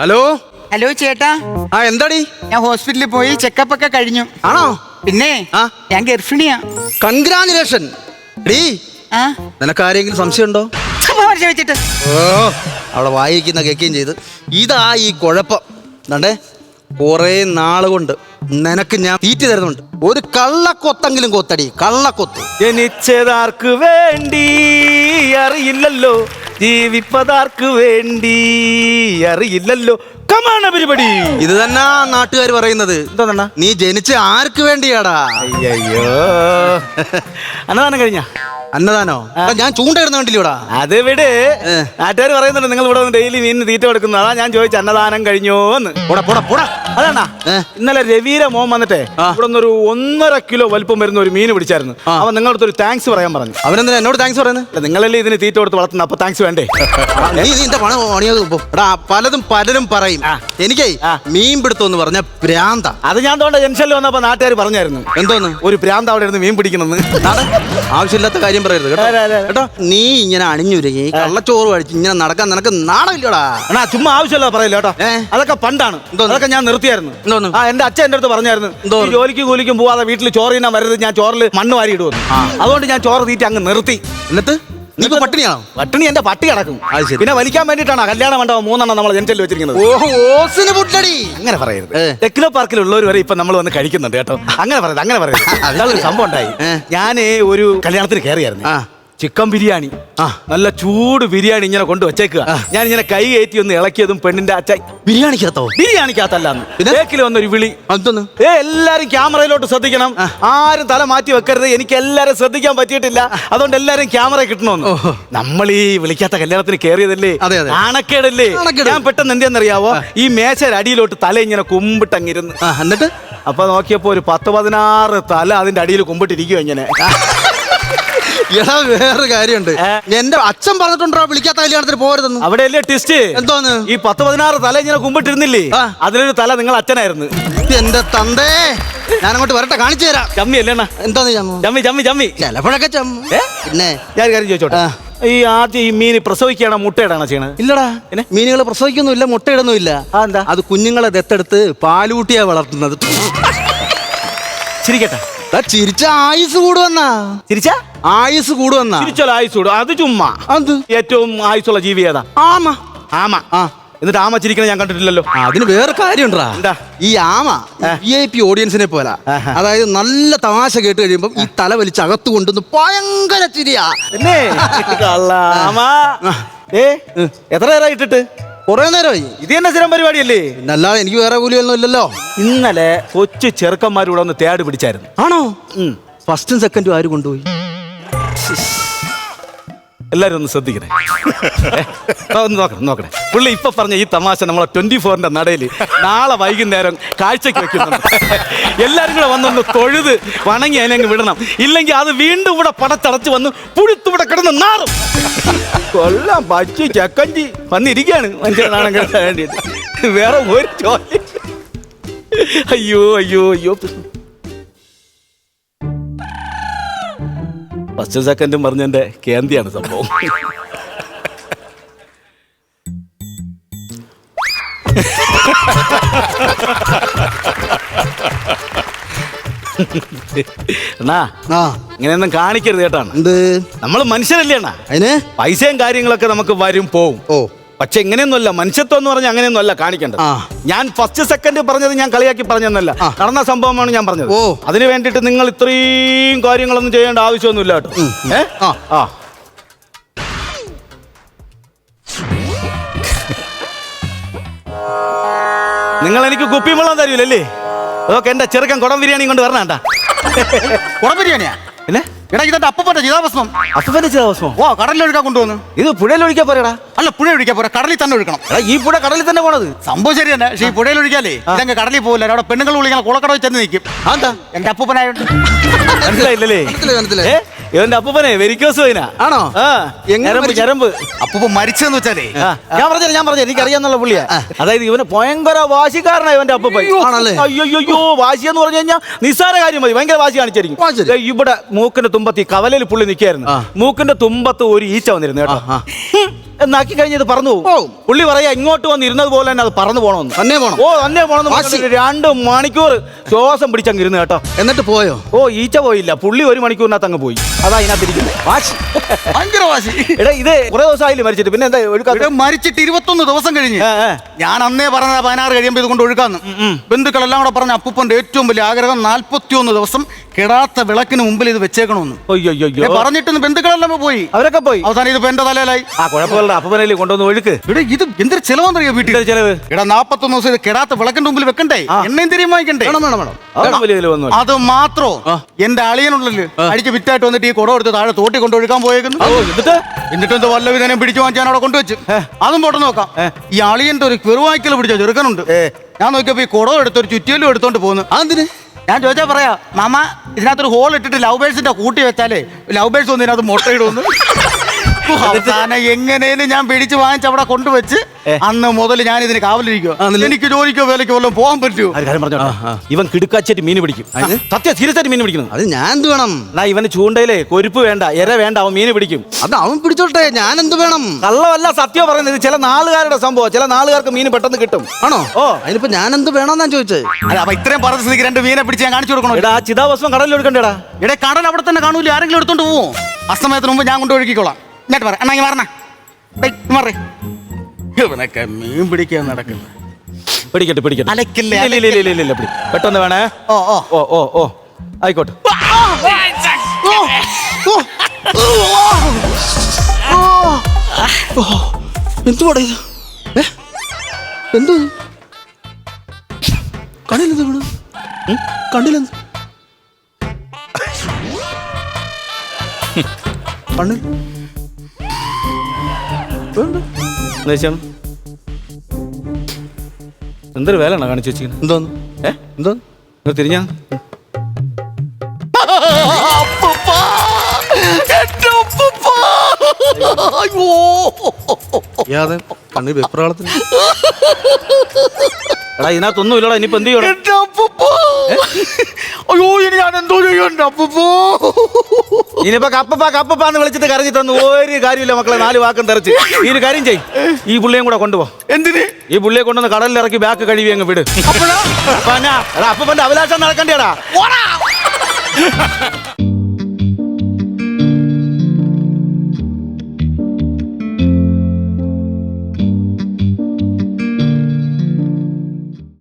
Hello? Hello ചേട്ടാ. ആ എന്താടി? ഞാൻ ഹോസ്പിറ്റലിൽ പോയി ചെക്കപ്പ് ഒക്കെ കഴിഞ്ഞു. ആണോ? പിന്നെ ആ. ഞാൻ ഗർഭിണിയാ. കൺഗ്രാനുലേഷൻ ഡീ ആ? നിനക്ക് ആരെങ്കിലും സംശയമുണ്ടോ? ചുമ്മാ പരിചയം വെച്ചിട്ട്. ഓ അവിടെ വായിക്കുന്ന കേൾക്കുകയും ചെയ്ത്. ഇതാ ഈ കുഴപ്പം. കണ്ടേ? കുറെ നാളുകൊണ്ട് നിനക്ക് ഞാൻ തീറ്റി തരുന്നുണ്ട്. ഒരു കള്ളക്കൊത്തെങ്കിലും കൊത്തടി കള്ളക്കൊത്ത്. ജനിച്ചതാർക്ക് വേണ്ടി അറിയില്ലല്ലോ. ജീവിപ്പതാർക്ക് വേണ്ടി? അറിയില്ലല്ലോ. കമാണ പരിപാടി ഇത് തന്നെ നാട്ടുകാർ പറയുന്നത്. എന്താ നീ ജനിച്ച ആർക്ക് വേണ്ടിയാടാ? അയ്യോ അന്നദാനം കഴിഞ്ഞ? അന്നദാനോ? ഞാൻ ചൂണ്ടയിടുന്ന അത് ഇവിടെ നാട്ടുകാർ പറയുന്നുണ്ട് നിങ്ങൾ ഇവിടെ ഡെയിലി മീനിന് തീറ്റ കൊടുക്കുന്നു. അതാ ഞാൻ ചോദിച്ചു അന്നദാനം കഴിഞ്ഞോന്ന്. പോടാ പോടാ പോടാ. അതാണാ. ഇന്നലെ രവീര മോൻ വന്നിട്ടേ. ഇവിടെ ഒരു ഒന്നര കിലോ വലിപ്പം വരുന്ന ഒരു മീൻ പിടിച്ചായിരുന്നു. അവൻ നിങ്ങളുടെ ഒരു താങ്ക്സ് പറയാൻ പറഞ്ഞു. അവനെന്താ എന്നോട് താങ്ക്സ് പറയുന്നത്? അല്ല നിങ്ങളല്ലേ ഇതിന് തീറ്റ കൊടുത്ത് വളർത്തുന്ന അപ്പൊ താങ്ക്സ് വേണ്ടേ? നീ പണം പണിയത് എടാ പലതും പലരും പറയും. എനിക്കേ മീൻ പിടുത്തം എന്ന് പറഞ്ഞ ഭ്രാന്ത. അത് ഞാൻ തോണ്ട ജംഗ്ഷനിൽ വന്നപ്പോ നാട്ടുകാർ പറഞ്ഞായിരുന്നു. എന്തോന്ന്? ഒരു ഭ്രാന്ത അവിടെ ഇരുന്ന് മീൻ പിടിക്കുന്നെന്ന്. നാടെ. ആവശ്യമില്ലാത്ത കാര്യം പറയരുത് കേട്ടോ. കേട്ടോ നീ ഇങ്ങനെ അണിഞ്ഞുരുങ്ങി കള്ളച്ചോറ് കഴിച്ച് ഇങ്ങനെ നടക്കാൻ നിനക്ക് നാണമില്ലടാ. ചുമ്മാ ആവശ്യമല്ല പറയില്ല കേട്ടോ. അതൊക്കെ പണ്ടാണ്? അതൊക്കെ ഞാൻ നിർത്തിയായിരുന്നു എന്തോന്ന്? ആ എന്റെ അച്ഛൻ എന്റെ അടുത്ത് പറഞ്ഞായിരുന്നു ജോലിക്ക് കൂലിക്കും പോവാതെ വീട്ടിൽ ചോറ് തിന്നാൻ വരരുത് ഞാൻ ചോറിൽ മണ്ണ് വാരി ഇടുവന്നു അതുകൊണ്ട് ഞാൻ ചോറ് തീറ്റ അങ്ങ് നിർത്തി. എന്നിട്ട്? നീ ഇപ്പൊ പട്ടിണിയാണോ? പട്ടിണി എന്റെ പട്ടി കിടക്കും. പിന്നെ വലിക്കാൻ വേണ്ടിയിട്ടാണ് കല്യാണ മണ്ഡപം മൂന്നെണ്ണം നമ്മൾ ജനിച്ചൽ വെച്ചിരിക്കുന്നത്. ഓഹോ ഓസിന് പുട്ടടി അങ്ങനെ പറയരുത്. ടെക്നോ പാർക്കിലുള്ളവർ വരെ ഇപ്പൊ നമ്മൾ വന്ന് കഴിക്കുന്നുണ്ട് കേട്ടോ. അങ്ങനെ പറയരുത് അങ്ങനെ പറയരുത്. സംഭവം ഉണ്ടായി. ഞാൻ ഒരു കല്യാണത്തിന് കയറിയായിരുന്നു. ചിക്കൻ ബിരിയാണി. ആ. നല്ല ചൂട് ബിരിയാണി ഇങ്ങനെ കൊണ്ട് വെച്ചേക്കുക. ഞാൻ ഇങ്ങനെ കൈ കയറ്റി ഒന്ന് ഇളക്കിയതും പെണ്ണിന്റെ അച്ഛ ബിരിയാണിക്കകത്തോ? ബിരിയാണിക്കകത്തല്ല? ബേക്കിൽ വന്നൊരു വിളി. അതൊന്ന് ഏ എല്ലാരും ക്യാമറയിലോട്ട് ശ്രദ്ധിക്കണം. ആരും തല മാറ്റി വെക്കരുത്. എനിക്ക് എല്ലാരും ശ്രദ്ധിക്കാൻ പറ്റിയിട്ടില്ല. അതുകൊണ്ട് എല്ലാരും ക്യാമറ കിട്ടണമെന്ന്. നമ്മൾ ഈ വിളിക്കാത്ത കല്യാണത്തിന് കയറിയതല്ലേ അതെ, അതെ. നാണക്കേടല്ലേ ഞാൻ പെട്ടെന്ന് എന്തെന്നറിയാവോ ഈ മേശയുടെ അടിയിലോട്ട് തല ഇങ്ങനെ കുമ്പിട്ടങ്ങിരുന്ന്. എന്നിട്ട്? അപ്പൊ നോക്കിയപ്പോ ഒരു പത്ത് പതിനാറ് തല അതിന്റെ അടിയിൽ കുമ്പിട്ടിരിക്കുവോ ഇങ്ങനെ. എടാ വേറെ കാര്യമുണ്ട്. എന്റെ അച്ഛൻ പറഞ്ഞിട്ടുണ്ടോ വിളിക്കാത്ത കല്യാണത്തിന് പോരുതെന്ന്? അവിടെയല്ലേ ടിസ്റ്റ് എന്തോന്ന്? ഈ പത്ത് പതിനാറ് തല ഇങ്ങനെ കുമ്പിട്ടിരുന്നില്ലേ. അതിലൊരു തല നിങ്ങൾ അച്ഛനായിരുന്നു. എന്റെ തന്തേ. ഞാൻ അങ്ങോട്ട് വരട്ടെ കാണിച്ചു തരാം. ചമ്മി അല്ലേണ എന്തോന്ന് ചമ്മു? ചമ്മി ചമ്മി ചമ്മി. ചിലപ്പോഴൊക്കെ ചമ്മു? പിന്നെ? ഞാൻ കാര്യം ചോദിച്ചോട്ടെ. ഈ ആദ്യം ഈ മീൻ പ്രസവിക്കുകയാണോ മുട്ടയിടാണോ ചെയ്യണത്? ഇല്ലടാ? മീനുകൾ പ്രസവിക്കൊന്നുമില്ല മുട്ടയിടുന്നുമില്ല. ആ, എന്താ? അത് കുഞ്ഞുങ്ങളെ ദത്തെടുത്ത് പാലൂട്ടിയാ വളർത്തുന്നത്. ചിരിക്കട്ടെ. ചിരിച്ച ആയുസ് കൂടുവന്നാ. ചിരിച്ച? ആയുസ് കൂടുവന്നാ. ചിരിച്ചാൽ ആയുസ് കൂടും. അത് ചുമ്മാ. അത്? ഏറ്റവും ആയുസുള്ള ജീവി ഏതാ? ആമ. ആമ. ആ. എന്നിട്ട് ആമ ചിരിക്കണ ഞാൻ കണ്ടിട്ടില്ലല്ലോ. അതിന് വേറെ കാര്യമുണ്ടാ. എന്താ? ഈ ആമ വി ഐ പി ഓഡിയൻസിനെ പോലെ. അതായത് നല്ല തമാശ കേട്ട് കഴിയുമ്പോൾ ഈ തല വലിച്ച് അകത്ത് കൊണ്ടുവന്ന് ഭയങ്കര ചിരിയാ. ആമ. ഏ? എത്ര നേരം ഇട്ടിട്ട്? കുറെ നേരമായി. ഇത് തന്നെ സ്ഥിരം പരിപാടിയല്ലേ? പിന്നല്ലാതെ എനിക്ക് വേറെ കൂലിയൊന്നും ഇല്ലല്ലോ. ഇന്നലെ കൊച്ചു ചെറുക്കന്മാരൂടെ ഒന്ന് തേട് പിടിച്ചായിരുന്നു. ആണോ. ഫസ്റ്റും സെക്കൻഡും ആര് കൊണ്ടുപോയി? എല്ലാരും ഒന്ന് ശ്രദ്ധിക്കണേ. ഏ, ഒന്ന് നോക്കണം നോക്കണേ. പുള്ളി ഇപ്പൊ പറഞ്ഞ ഈ തമാശ നമ്മളെ ട്വന്റി ഫോറിന്റെ നടയിൽ നാളെ വൈകുന്നേരം കാഴ്ചയ്ക്ക് വെക്കുന്നുണ്ട്. എല്ലാവരും കൂടെ വന്നൊന്ന് തൊഴുത് വണങ്ങി അതിനങ്ങ് വിടണം. ഇല്ലെങ്കിൽ അത് വീണ്ടും ഇവിടെ പടച്ചടച്ച് വന്ന് പുഴുത്തുവിടെ കിടന്ന് നാറും. കൊല്ലാം പച്ചി ചക്കഞ്ചി. വന്നിരിക്കുകയാണ് മനുഷ്യനാണെങ്കിൽ വേണ്ടിയിട്ട്. വേറെ ഒരു ജോലി. അയ്യോ അയ്യോ അയ്യോ. ഫസ്റ്റ് സെക്കൻഡും പറഞ്ഞെന്റെ കേന്തിയാണ് സംഭവം. ആ. ഇങ്ങനെയൊന്നും കാണിക്കരുത് കേട്ടാണ് എന്ത്? നമ്മൾ മനുഷ്യരല്ലേ അണ്ണാ? അതിന്? പൈസയും കാര്യങ്ങളൊക്കെ നമുക്ക് വരും പോവും. ഓ. പക്ഷെ എങ്ങനെയൊന്നുമല്ല മനുഷ്യത്വം എന്ന് പറഞ്ഞാൽ അങ്ങനെയൊന്നുമല്ല കാണിക്കേണ്ടത്. ഞാൻ ഫസ്റ്റ് സെക്കൻഡ് പറഞ്ഞത് ഞാൻ കളിയാക്കി പറഞ്ഞതെന്നല്ല. നടന്ന സംഭവമാണ് ഞാൻ പറഞ്ഞത്. ഓ. അതിന് വേണ്ടിയിട്ട് നിങ്ങൾ ഇത്രയും കാര്യങ്ങളൊന്നും ചെയ്യേണ്ട ആവശ്യമൊന്നുമില്ല കേട്ടോ. ഏ? ആ. ആ. നിങ്ങൾ എനിക്ക് കുപ്പിയും വെള്ളം തരൂലല്ലേ? അതൊക്കെ എന്റെ ചെറുക്കൻ കുടം ബിരിയാണി കൊണ്ട് വരണണ്ട. കുടംബിരിയാണിയാ പിന്നെ എടാ ഇതെന്റെ അപ്പന്റെ ചിതാഭസ്മം? അപ്പന്റെ ചിതാഭസ്മം? ഓ കടലിൽ ഒഴിക്കാൻ കൊണ്ടുവന്നു. ഇത് പുഴയിൽ ഒഴിക്കാൻ പോരടാ. അല്ല പുഴ ഒഴിക്കാൻ പോരാ? കടലിൽ തന്നെ ഒഴുക്കണം. എടാ ഈ പുഴ കടലിൽ തന്നെ പോണത്. സംഭവം ശരി തന്നെ. പക്ഷേ ഈ പുഴയിൽ ഒഴിക്കാലേ ഇതങ്ങ് കടലിൽ പോകില്ല അവിടെ പെണ്ണുങ്ങൾ വിളിക്കാൻ കുളക്കടവിൽ ചെന്ന് നിൽക്കും. എന്താ? എന്റെ അപ്പൂപ്പനായോണ്ട്. മനസ്സിലായില്ലേ മനസ്സിലായി, മനസ്സിലായി. ഇവന്റെ അപ്പൂപ്പനെ വെരിക്കോസ് വൈന ആണോ? ഞരമ്പ് ഞരമ്പ്. അപ്പൂപ്പ മരിച്ചെന്ന് വെച്ചാലേ. ഞാൻ പറഞ്ഞു ഞാൻ പറഞ്ഞു എനിക്ക് അറിയാന്നുള്ള പുള്ളിയാ. അതായത് ഇവന് ഭയങ്കര വാശിക്കാരനാ ഇവന്റെ അപ്പൂപ്പ ആണല്ലേ? അയ്യോ വാശി എന്ന് പറഞ്ഞു കഴിഞ്ഞാൽ നിസ്സാര കാര്യം മതി. ഭയങ്കര വാശി കാണിച്ചായിരിക്കും. ഇവിടെ മൂക്കിന്റെ തുമ്പത്ത് ഈ കവലയിൽ പുള്ളി നിൽക്കായിരുന്നു മൂക്കിന്റെ തുമ്പത്ത് ഒരു ഈച്ച വന്നിരുന്നു കേട്ടോ. എന്നാക്കി കഴിഞ്ഞത് പറഞ്ഞു പോകും. പുള്ളി പറയാ ഇങ്ങോട്ട് വന്ന് ഇരുന്നത് പോലെ തന്നെ അത് പറന്നു പോണോന്ന്. തന്നെ പോണം. ഓ തന്നെ പോണെന്ന് രണ്ട് മണിക്കൂർ ശ്വാസം പിടിച്ചങ്ങ് ഇരുന്ന് കേട്ടോ. എന്നിട്ട് പോയോ? ഓ ഈച്ച പോയില്ല. പുള്ളി ഒരു മണിക്കൂറിനകത്ത് അങ്ങ് പോയി. അതാ ഇതിനകത്തിരിക്കുന്നത് വാശി. ഭയങ്കര വാശി. എടാ ഇത് കുറെ ദിവസമായില്ലേ മരിച്ചിട്ട്. പിന്നെ എന്താ ഒഴുക്കാ മരിച്ചിട്ട് ഇരുപത്തൊന്ന് ദിവസം കഴിഞ്ഞ്. ഞാൻ അന്നേ പറഞ്ഞ പതിനാറ് കഴിയുമ്പോൾ ഇത് കൊണ്ട് ഒഴുക്കാന്ന്. ബന്ധുക്കളെല്ലാം കൂടെ പറഞ്ഞ അപ്പൂപ്പന്റെ ഏറ്റവും വലിയ ആഗ്രഹം നാൽപ്പത്തിയൊന്ന് ദിവസം കെടാത്ത വിളക്കിന് മുമ്പിൽ ഇത് വെച്ചേക്കണമെന്ന് അയ്യോ അയ്യോ ഞാൻ പറഞ്ഞിട്ട് ബന്ധുക്കളെല്ലാം പോയി. അവരൊക്കെ പോയി? അവസാനം ഇത് എന്റെ തലയിലായി. ആ കുഴപ്പമില്ല അപ്പനല്ലേ കൊണ്ടുവന്ന് ഒഴുക്ക്. ഇവിടെ ഇത് എന്തൊരു ചെലവെന്നറിയോ വീട്ടിൽ? ചെലവ്? ഇവിടെ നാപ്പത്തൊന്ന് ദിവസം ഇത് കിടാത്ത വിളക്കിന്റെ മുമ്പിൽ വെക്കണ്ടേ? എണ്ണയും തിരിയും വാങ്ങിക്കണ്ടേ? വേണം വേണം വലിയ അത് മാത്രോ? എന്റെ അളിയനുള്ളിൽ അടിച്ച് വിറ്റായിട്ട് വന്നിട്ട് ഈ കുടം എടുത്ത് താഴെ തോട്ടി കൊണ്ടൊഴുക്കാൻ പോയേക്കുന്നു. എന്നിട്ട്? എന്നിട്ട് എന്തോ വല്ല വിധാനം പിടിച്ചു വാങ്ങിച്ചാൻ അവിടെ കൊണ്ടുവച്ച്. അതും പോട്ടെ നോക്കാം. ഈ അളിയന്റെ ഒരു കെറുവായ്ക്കൽ പിടിച്ച ചെറുക്കനുണ്ട്. ഞാൻ നോക്കിയപ്പോ ഈ കുടം എടുത്തൊരു ചുറ്റിയലും എടുത്തോണ്ട് പോകുന്നു. അതെന്തിന്? ഞാൻ ചോദിച്ചാ പറയാ മാമ ഇതിനകത്തൊരു ഹോൾ ഇട്ടിട്ട് ലവ് ബേഴ്സിന്റെ കൂട്ടി വെച്ചാലേ ലവ് ബേഴ്സ് ഒന്നും ഇതിനകത്ത് മുട്ടയിടുന്നു അവസാനം എങ്ങനെയും ഞാൻ പിടിച്ച് വാങ്ങിച്ച് അവിടെ കൊണ്ടുവച്ച് അന്ന് മുതൽ ഞാൻ ഇതിന് കാവലിരിക്കുക എനിക്ക് ജോലിക്കോ വേലക്കോ വല്ലതും പോകാൻ പറ്റുമോ ഇവൻ കിടുക്കാച്ചിട്ട് മീൻ പിടിക്കും. സത്യം സീരിയസായിട്ട് മീൻ പിടിക്കുന്നു. അത് ഞാൻ എന്ത് വേണം? എന്നാ ഇവന് ചൂണ്ടയിലേ കൊരുപ്പ് വേണ്ട എര വേണ്ട അവൻ മീൻ പിടിക്കും. അത് അവൻ പിടിച്ചോട്ടെ ഞാൻ എന്ത് വേണം? കള്ളമല്ല സത്യം പറയുന്നത് ചില നാളുകാരുടെ സംഭവം ചില നാളുകാർക്ക് മീൻ പെട്ടെന്ന് കിട്ടും. ആണോ? ഓ. അതിനിപ്പോ ഞാൻ എന്ത് വേണമെന്നാ ചോദിച്ചത് അപ്പൊ ഇത്രയും പറഞ്ഞ സ്ഥിതിക്ക് രണ്ട് മീനെ പിടിച്ച് ഞാൻ കാണിച്ചു കൊടുക്കണോ? എടാ ചിതാഭസ്മം കടലിൽ എടുക്കണ്ടേടാ. ഇടേ കടൽ അവിടെ തന്നെ കാണൂല ആരെങ്കിലും എടുത്തോണ്ട് പോവും? അസ്തമയത്തിന് മുമ്പ് ഞാൻ കൊണ്ടു ഒഴുകിക്കോളാം. എന്നിട്ട് പറ. അണ്ണാ മാറണ. മാറേ. ഇവനൊക്കെ മീൻ പിടിക്കാൻ നടക്കുന്നത് പിടിക്കട്ടെ പിടിക്കട്ടെ. അലക്കില്ലേ, ഇല്ല, ഇല്ല, ഇല്ല, ഇല്ല, ഇല്ല, പിടി. പെട്ടെന്ന് വേണേ? ഓ ഓ. ഓ ഓ ഓ. ആയിക്കോട്ടെ. എന്തുവാടാ ഇത്? ഏ? എന്ത്? കണ്ണിലെന്ത് വീണു ഉം? കണ്ണിലെന്ത് കണ്ണിൽ? വെച്ചാണ് എന്തൊരു വേലാണ് കാണിച്ചു വെച്ചിരിക്കുന്നത് എന്തോന്ന്? ഏ? എന്തോന്ന് നിങ്ങൾ തിരിഞ്ഞാ? വെപ്രാളത്തിന് എടാ ഇതിനകത്തൊന്നും ഇല്ലടാ ഇനിയിപ്പോ എന്ത് ചെയ്യണം. അയ്യോ ഇനി ഞാൻ എന്തോ ചെയ്യണ്ട. അപ്പപ്പോ. ഇനിയിപ്പോ കപ്പപ്പ കപ്പപ്പാന്ന് വിളിച്ചിട്ട് കരഞ്ഞിട്ടൊന്നും ഒരു കാര്യമില്ല മക്കളെ നാല് വാക്കും തെറിച്ച്. ഈ ഒരു കാര്യം ചെയ് ഈ പുള്ളിയും കൂടെ കൊണ്ടുപോ. എന്തിന്? ഈ പുള്ളിയെ കൊണ്ടുവന്ന് കടലിൽ ഇറക്കി ബാക്ക് കഴുകി അങ്ങ് വിട്. അപ്പന്റെ അഭിലാഷം നടക്കണ്ടേടാ